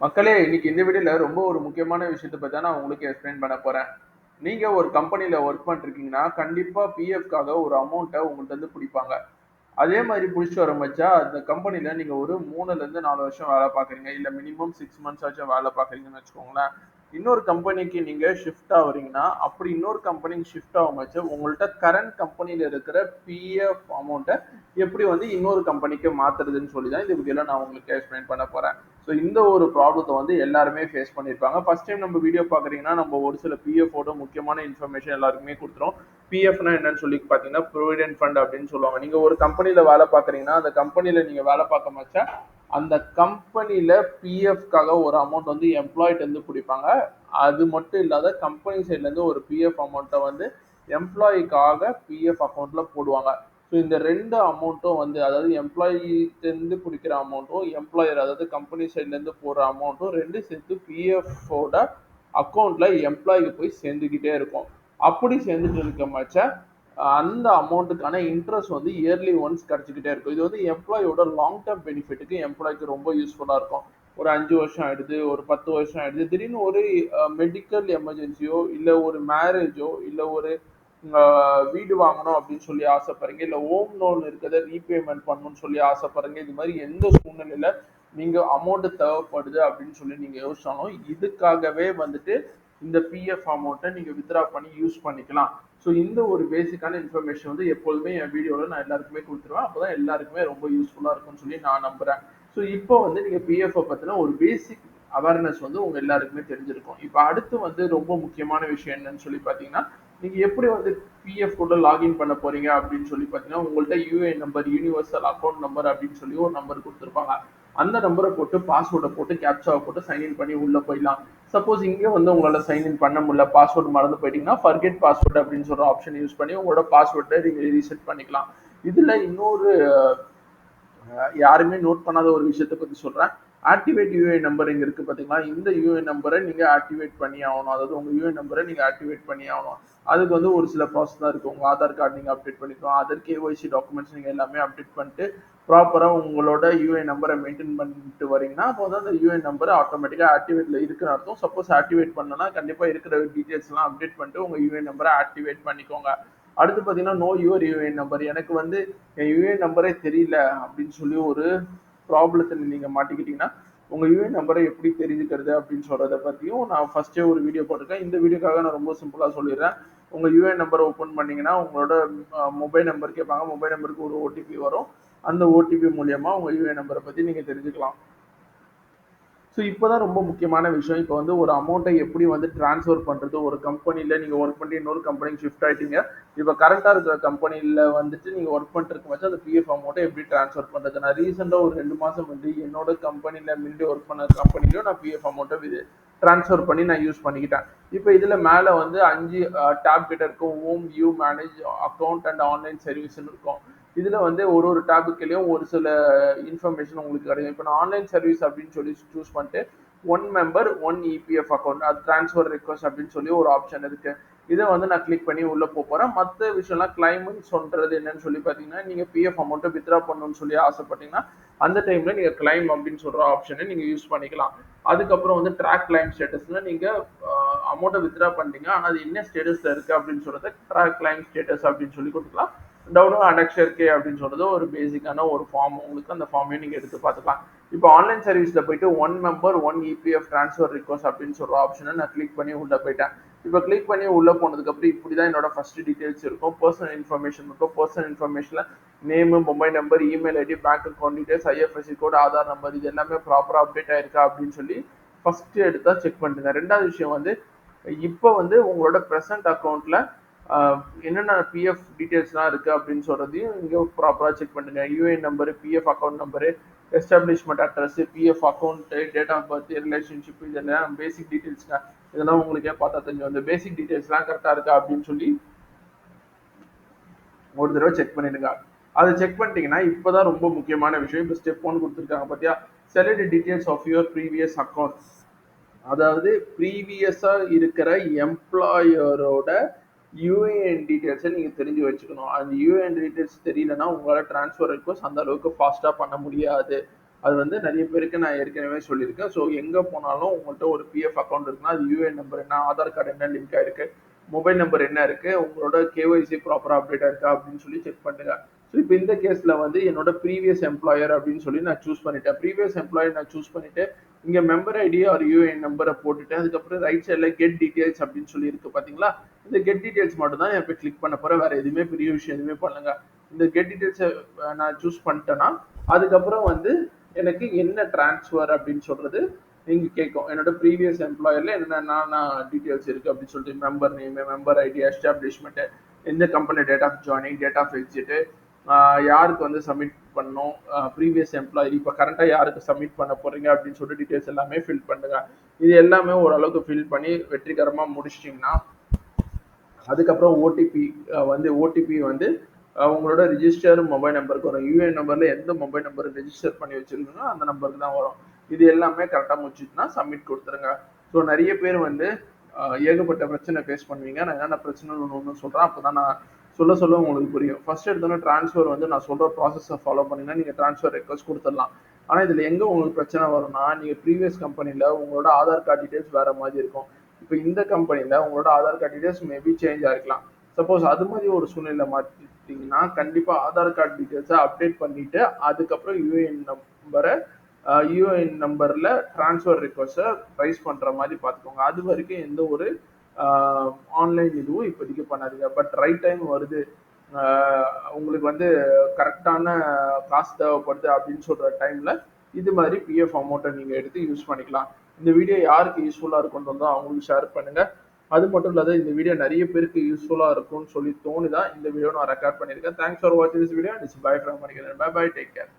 மக்களே இன்னைக்கு இந்த வீடியோல ரொம்ப ஒரு முக்கியமான விஷயத்தை பத்தி தான் நான் உங்களுக்கு எக்ஸ்பிளைன் பண்ண போறேன். நீங்க ஒரு கம்பெனில ஒர்க் பண்ணிருக்கீங்கன்னா கண்டிப்பா பிஎஃப்காக ஒரு அமௌண்ட்டை உங்கள்கிட்ட இருந்து பிடிப்பாங்க. அதே மாதிரி பிடிச்சிட்டு வர மச்சா அந்த கம்பெனில நீங்க ஒரு மூணுல இருந்து நாலு வருஷம் வேலை பாக்குறீங்க. இல்ல மினிமம் சிக்ஸ் மந்த்ஸ் ஆச்சும் வேலை பாக்குறீங்கன்னு வச்சுக்கோங்களேன். இன்னொரு கம்பெனிக்கு நீங்க ஷிஃப்ட் ஆகுறீங்கன்னா அப்படி இன்னொரு கம்பெனிக்கு ஷிஃப்ட் ஆகும் உங்கள்கிட்ட உங்கள்ட்ட கரண்ட் கம்பெனியில இருக்கிற பிஎஃப் அமௌண்ட்டை எப்படி வந்து இன்னொரு கம்பெனிக்கு மாத்துறதுன்னு சொல்லி தான் இந்த வீடியோல நான் உங்களுக்கு எக்ஸ்பிளைன் பண்ண போறேன். ஸோ இந்த ஒரு ப்ராப்ளத்தை வந்து எல்லாருமே ஃபேஸ் பண்ணியிருப்பாங்க ஃபர்ஸ்ட் டைம் நம்ம வீடியோ பார்க்குறீங்கன்னா நம்ம ஒரு சில பிஎஃபோட முக்கியமான இன்ஃபர்மேஷன் எல்லாருக்குமே கொடுத்துரும். பிஎஃப்னா என்னன்னு சொல்லி பார்த்தீங்கன்னா ப்ரொவிடென்ட் ஃபண்ட் அப்படின்னு சொல்லுவாங்க. நீங்கள் ஒரு கம்பெனியில் வேலை பார்க்குறீங்கன்னா அந்த கம்பெனியில் நீங்கள் வேலை பார்க்க மச்சா அந்த கம்பெனியில் பிஎஃப்காக ஒரு அமௌண்ட் வந்து எம்ப்ளாயிட்டேருந்து பிடிப்பாங்க. அது மட்டும் இல்லாத கம்பெனி சைட்லேருந்து ஒரு பிஎஃப் அமௌண்ட்டை வந்து எம்ப்ளாயிக்காக பிஎஃப் அக்கௌண்ட்டில் போடுவாங்க. ஸோ இந்த ரெண்டு அமௌண்ட்டும் வந்து அதாவது எம்ப்ளாயிலேருந்து பிடிக்கிற அமௌண்ட்டும் எம்ப்ளாயர் அதாவது கம்பெனி சைட்லேருந்து போடுற அமௌண்ட்டும் ரெண்டு சேர்த்து பிஎஃபோட அக்கௌண்ட்டில் எம்ப்ளாய்க்கு போய் சேர்ந்துக்கிட்டே இருக்கும். அப்படி சேர்ந்துட்டு இருக்க மச்ச அந்த அமௌண்ட்டுக்கான இன்ட்ரெஸ்ட் வந்து இயர்லி ஒன்ஸ் கிடச்சிக்கிட்டே இருக்கும். இது வந்து எம்ப்ளாயோட லாங் டேர்ம் பெனிஃபிட்டுக்கு எம்ப்ளாய்க்கு ரொம்ப யூஸ்ஃபுல்லாக இருக்கும். ஒரு அஞ்சு வருஷம் ஆயிடுது ஒரு பத்து வருஷம் ஆயிடுது. திடீர்னு ஒரு மெடிக்கல் எமர்ஜென்சியோ இல்லை ஒரு மேரேஜோ இல்லை ஒரு வீடு வாங்கணும் அப்படின்னு சொல்லி ஆசைப்படுறீங்க இல்லை ஹோம் லோன் இருக்கிறத ரீபேமெண்ட் பண்ணணும்னு சொல்லி ஆசைப்படுறீங்க இது மாதிரி எந்த சூழ்நிலையில் நீங்கள் அமௌண்ட்டு தேவைப்படுது அப்படின்னு சொல்லி நீங்கள் யோசிச்சாலும் இதுக்காகவே வந்துட்டு இந்த பிஎஃப் அமௌண்ட்டை நீங்க வித்ரா பண்ணி யூஸ் பண்ணிக்கலாம். ஸோ இந்த ஒரு பேசிக்கான இன்ஃபர்மேஷன் வந்து எப்போதுமே என் வீடியோவில் நான் எல்லாருக்குமே கொடுத்துருவேன். அப்போ தான் எல்லாருக்குமே ரொம்ப யூஸ்ஃபுல்லாக இருக்கும்னு சொல்லி நான் நம்புறேன். ஸோ இப்போ வந்து நீங்கள் பிஎஃப் பற்றின ஒரு பேசிக் அவேர்னஸ் வந்து உங்க எல்லாருக்குமே தெரிஞ்சிருக்கும். இப்போ அடுத்து வந்து ரொம்ப முக்கியமான விஷயம் என்னன்னு சொல்லி பார்த்தீங்கன்னா நீங்க எப்படி வந்து பிஎஃப் கூட லாகின் பண்ண போறீங்க அப்படின்னு சொல்லி பார்த்தீங்கன்னா உங்கள்கிட்ட UA number universal account number அப்படின்னு சொல்லி ஒரு நம்பர் கொடுத்துருப்பாங்க. அந்த நம்பரை போட்டு பாஸ்வேர்டை போட்டு கேப்சாவை போட்டு சைன்இன் பண்ணி உள்ள போயிடலாம். சப்போஸ் இங்கே வந்து உங்களால சைன்இன் பண்ண முடியல பாஸ்வேர்டு மறந்து போயிட்டீங்கன்னா ஃபர்கெட் பாஸ்வேர்டு அப்படின்னு சொல்ற ஆப்ஷன் யூஸ் பண்ணி உங்களோட பாஸ்வேர்டை நீங்கள் ரீசெட் பண்ணிக்கலாம். இதுல இன்னொரு யாருமே நோட் பண்ணாத ஒரு விஷயத்தை பத்தி சொல்றேன். ஆக்டிவேட் யூஏ நம்பர் இங்கே இருக்குது பார்த்தீங்களா இந்த யூஏ நம்பரை நீங்கள் ஆக்டிவேட் பண்ணி ஆகணும். அதாவது உங்கள் யூஏ நம்பரை நீங்கள் ஆக்டிவேட் பண்ணி ஆகணும். அதுக்கு வந்து ஒரு சில ப்ராசஸ் தான் இருக்குது உங்கள் ஆதார் கார்டு நீங்கள் அப்டேட் பண்ணிக்கணும். அதர் கேஒய்சி டாக்குமெண்ட்ஸ் நீங்கள் எல்லாமே அப்டேட் பண்ணிட்டு ப்ராப்பராக உங்களோட யூஏ நம்பரை மெயின்டைன் பண்ணிட்டு வரீங்கன்னா அப்போ வந்து அந்த யூஏ நம்பர் ஆட்டோமேட்டிக்காக ஆக்டிவேட்டில் இருக்குன்னு அர்த்தம். சப்போஸ் ஆக்டிவேட் பண்ணனா கண்டிப்பாக இருக்கிற டீட்டெயில்ஸ்லாம் அப்டேட் பண்ணிட்டு உங்கள் யூஏ நம்பரை ஆக்டிவேட் பண்ணிக்கோங்க. அடுத்து பார்த்தீங்கன்னா நோ யுவர் யூஏஎன் நம்பர் எனக்கு வந்து என் யூஏஎன் நம்பரே தெரியல அப்படின்னு சொல்லி ஒரு ப்ராப்ளத்தில் நீங்கள் மாட்டிக்கிட்டீங்கன்னா உங்கள் யூஏஎன் நம்பரை எப்படி தெரிஞ்சுக்கிறது அப்படின்னு சொல்கிறத பற்றியும் நான் ஃபஸ்ட்டே ஒரு வீடியோ போட்டிருக்கேன். இந்த வீடியோக்காக நான் ரொம்ப சிம்பிளாக சொல்லிடுறேன். உங்கள் யூஏஎன் நம்பரை ஓப்பன் பண்ணிங்கன்னா உங்களோட மொபைல் நம்பர் கேட்பாங்க. மொபைல் நம்பருக்கு ஒரு ஓடிபி வரும். அந்த ஓடிபி மூலியமாக உங்கள் யூஏஎன் நம்பரை பற்றி நீங்கள் தெரிஞ்சுக்கலாம். ஸோ இப்போ தான் ரொம்ப முக்கியமான விஷயம். இப்போ வந்து ஒரு அமௌண்ட்டை எப்படி வந்து ட்ரான்ஸ்ஃபர் பண்ணுறது ஒரு கம்பெனியில் நீங்கள் ஒர்க் பண்ணி இன்னொரு கம்பெனிக்கு ஷிஃப்ட் ஆகிட்டீங்க இப்போ கரண்ட்டாக இருக்கிற கம்பெனியில் வந்துட்டு நீங்கள் ஒர்க் பண்ணிட்டு வச்சு அந்த பிஎஃப் அமௌண்ட்டை எப்படி ட்ரான்ஸ்ஃபர் பண்ணுறது நான் ரீசெண்டாக ஒரு ரெண்டு மாதம் வந்து என்னோட கம்பெனியில் முன்னாடி ஒர்க் பண்ண கம்பெனிலையும் நான் பிஎஃப் அமௌண்ட்டை ட்ரான்ஸ்ஃபர் பண்ணி நான் யூஸ் பண்ணிக்கிட்டேன். இப்போ இதில் மேலே வந்து அஞ்சு டேப் கிட்ட இருக்கும் home view manage account and online சர்வீஸ்னு இருக்கும். இதில் வந்து ஒரு ஒரு டாபிக்லேயும் ஒரு சில இன்ஃபர்மேஷன் உங்களுக்கு கிடைக்கும். இப்போ நான் ஆன்லைன் சர்வீஸ் அப்படின்னு சொல்லி சூஸ் பண்ணிட்டு one member one EPF account அது ட்ரான்ஸ்ஃபர் ரிக்வஸ்ட் அப்படின்னு சொல்லி ஒரு ஆப்ஷன் இருக்கு. இதை வந்து நான் கிளிக் பண்ணி உள்ள போகிறேன் மற்ற விஷயம்லாம் கிளைம்னு சொல்றது என்னன்னு சொல்லி பார்த்தீங்கன்னா நீங்கள் பிஎஃப் அமௌண்ட்டை வித்ரா பண்ணணும்னு சொல்லி ஆசைப்பட்டீங்கன்னா அந்த டைம்ல நீங்கள் கிளைம் அப்படின்னு சொல்ற ஆப்ஷனை நீங்கள் யூஸ் பண்ணிக்கலாம். அதுக்கப்புறம் வந்து ட்ராக் கிளைம் ஸ்டேட்டஸ்ல நீங்கள் அமௌண்ட்டை வித்ரா பண்ணிட்டீங்க. ஆனால் அது என்ன ஸ்டேட்டஸ்ல இருக்கு அப்படின்னு சொல்றத ட்ராக் கிளைம் ஸ்டேட்டஸ் அப்படின்னு சொல்லி கொடுக்கலாம். டவுனும் அனெக்ஷர் கே அப்படின்னு சொல்றது ஒரு பேசிக்கான ஒரு ஃபார்ம் உங்களுக்கு அந்த ஃபார்மையும் நீங்கள் எடுத்து பார்த்துக்கலாம். இப்போ ஆன்லைன் சர்வீஸில் போயிட்டு one member one EPF transfer request அப்படின்னு சொல்கிற ஆப்ஷனை நான் கிளிக் பண்ணி உள்ளே போயிட்டேன். இப்போ கிளிக் பண்ணி உள்ளே போனதுக்கப்புறம் இப்படி தான் என்னோட ஃபர்ஸ்ட் டீட்டெயில்ஸ் இருக்கும். பர்சனல் இன்ஃபர்மேஷன் இருக்கும். பர்சனல் இன்ஃபர்மேஷனில் name mobile number email ID bank account details IFSC code Aadhaar number இது எல்லாமே ப்ராப்பராக அப்டேட் ஆயிருக்கா அப்படின்னு சொல்லி ஃபஸ்ட்டு எடுத்தால் செக் பண்ணிட்டுங்க ரெண்டாவது விஷயம் வந்து இப்போ வந்து உங்களோட ப்ரெசன்ட் அக்கௌண்ட்டில் என்னென்ன பிஎஃப் டீட்டெயில்ஸ்லாம் இருக்குது அப்படின்னு சொல்கிறதையும் இங்கே ப்ராப்பராக செக் பண்ணுங்கள் UAN number PF account number establishment address PF account date of birth relationship இதெல்லாம் பேசிக் டீட்டெயில்ஸ்ங்க இதெல்லாம் உங்களுக்கே பார்த்தா தெரிஞ்சு அந்த பேசிக் டீட்டெயில்ஸ்லாம் கரெக்டாக இருக்கா அப்படின்னு சொல்லி ஒரு தடவை செக் பண்ணிடுங்க. அதை செக் பண்ணிட்டீங்கன்னா இப்போதான் ரொம்ப முக்கியமான விஷயம். இப்போ ஸ்டெப் ஒன் கொடுத்துருக்காங்க பார்த்தியா select details of your previous accounts அதாவது ப்ரீவியஸாக இருக்கிற எம்ப்ளாயரோட யூஏஎன் டீட்டெயில்ஸை நீங்கள் தெரிஞ்சு வச்சுக்கணும். அந்த யூஏஎன் டீட்டெயில்ஸ் தெரியலனா உங்களால் ட்ரான்ஸ்ஃபர் ரிக்வஸ்ட் அந்த அளவுக்கு ஃபாஸ்ட்டாக பண்ண முடியாது. அது வந்து நிறைய பேருக்கு நான் ஏற்கனவே சொல்லியிருக்கேன். ஸோ எங்கே போனாலும் உங்கள்கிட்ட ஒரு பிஎஃப் அக்கௌண்ட் இருக்குன்னா அது யூஏஎன் நம்பர் என்ன ஆதார் கார்டு என்ன லிங்க் ஆயிருக்கு மொபைல் நம்பர் என்ன இருக்குது உங்களோட கேஒய்சி ப்ராப்பராக அப்டேட் இருக்கா அப்படின்னு சொல்லி செக் பண்ணுங்கள் இப்போ இந்த கேஸில் வந்து என்னோட ப்ரீவியஸ் எம்ப்ளாயர் அப்படின்னு சொல்லி நான் சூஸ் பண்ணிட்டேன். ப்ரீவியஸ் எம்ப்ளாயர் நான் சூஸ் பண்ணிட்டு இங்கே மெம்பர் ஐடி ஆர் யூஏஎன் நம்பரை போட்டுட்டேன். அதுக்கப்புறம் ரைட் சைடில் கெட் டீட்டெயில்ஸ் அப்படின்னு சொல்லி இருக்கு பார்த்தீங்களா இந்த கெட் டீட்டெயில்ஸ் மட்டும் தான் இப்போ கிளிக் பண்ண போகிறேன் வேறு எதுவுமே பெரிய விஷயம் எதுவுமே பண்ணுங்க இந்த கெட் டீட்டெயில்ஸை நான் சூஸ் பண்ணிட்டேன்னா அதுக்கப்புறம் வந்து எனக்கு என்ன டிரான்ஸ்ஃபர் அப்படின்னு சொல்கிறது நீங்கள் கேட்கும். என்னோட ப்ரீவியஸ் எம்ப்ளாயரில் என்னென்ன டீட்டெயில்ஸ் இருக்குது அப்படின்னு சொல்லிட்டு member name member ID establishment எந்த company date of joining date of exit யாருக்கு வந்து சப்மிட் பண்ணணும்? ப்ரீவியஸ் எம்ப்ளாயி இப்போ கரண்ட்டாக யாருக்கு சப்மிட் பண்ண போகிறீங்க அப்படின்னு சொல்லிட்டு டீடைல்ஸ் எல்லாமே ஃபில் பண்ணுங்க. இது எல்லாமே ஓரளவுக்கு ஃபில் பண்ணி வெற்றிகரமாக முடிச்சிட்டிங்கன்னா அதுக்கப்புறம் ஓடிபி வந்து ஓடிபி வந்து உங்களோட ரிஜிஸ்டர் மொபைல் நம்பருக்கு வரும். யூஏஎன் நம்பரில் எந்த மொபைல் நம்பர் ரிஜிஸ்டர் பண்ணி வச்சுருக்கீங்களோ அந்த நம்பருக்கு தான் வரும். இது எல்லாமே கரெக்டாக முடிச்சுட்டுனா சப்மிட் கொடுத்துருங்க. ஸோ நிறைய பேர் வந்து ஏகப்பட்ட பிரச்சனை ஃபேஸ் பண்ணுவீங்க. நான் என்னென்ன பிரச்சனை ஒன்று ஒன்று சொல்கிறேன் அப்போ தான் நான் சொல்ல சொல்ல உங்களுக்கு புரியும். ஃபர்ஸ்ட் எடுத்தோன்னே ட்ரான்ஸ்ஃபர் வந்து நான் சொல்கிற ப்ராசஸை ஃபாலோ பண்ணிங்கன்னா நீங்கள் ட்ரான்ஸ்ஃபர் ரெக்வஸ்ட் கொடுத்துடலாம். ஆனால் இதில் எங்கே உங்களுக்கு பிரச்சனை வரும்னா நீங்கள் ப்ரீவியஸ் கம்பெனியில் உங்களோட ஆதார் கார்டு டீட்டெயில்ஸ் வேறு மாதிரி இருக்கும். இப்போ இந்த கம்பெனியில் உங்களோட Aadhaar card details maybe change ஆகிருக்கலாம் suppose அது மாதிரி ஒரு சூழ்நிலை மாற்றிட்டீங்கன்னா கண்டிப்பாக ஆதார் கார்டு டீட்டெயில்ஸை அப்டேட் பண்ணிவிட்டு அதுக்கப்புறம் யூஏஎன் நம்பரை யூஏஎன் நம்பரில் ட்ரான்ஸ்ஃபர் ரிக்வஸ்ட்டை ரைஸ் பண்ணுற மாதிரி பார்த்துக்கோங்க அது வரைக்கும் எந்த ஒரு ஆன்லைன் இதுவும் இப்போதைக்கு பண்ணாதீங்க. பட் ரைட் டைம் வருது. உங்களுக்கு வந்து கரெக்டான காசு தேவைப்படுது அப்படின்னு சொல்கிற டைமில் இது மாதிரி பிஎஃப் அமௌண்ட்டை நீங்கள் எடுத்து யூஸ் பண்ணிக்கலாம். இந்த வீடியோ யாருக்கு யூஸ்ஃபுல்லாக இருக்குன்னு வந்தோ அவங்களுக்கு ஷேர் பண்ணுங்கள் அது மட்டும் இல்லாத இந்த வீடியோ நிறைய பேருக்கு யூஸ்ஃபுல்லாக இருக்கும்னு சொல்லி தோணுதான் இந்த வீடியோ நான் ரெக்கார்ட் பண்ணியிருக்கேன். தேங்க்ஸ் ஃபார் வாட்சிங் this video it's bye from bye bye take care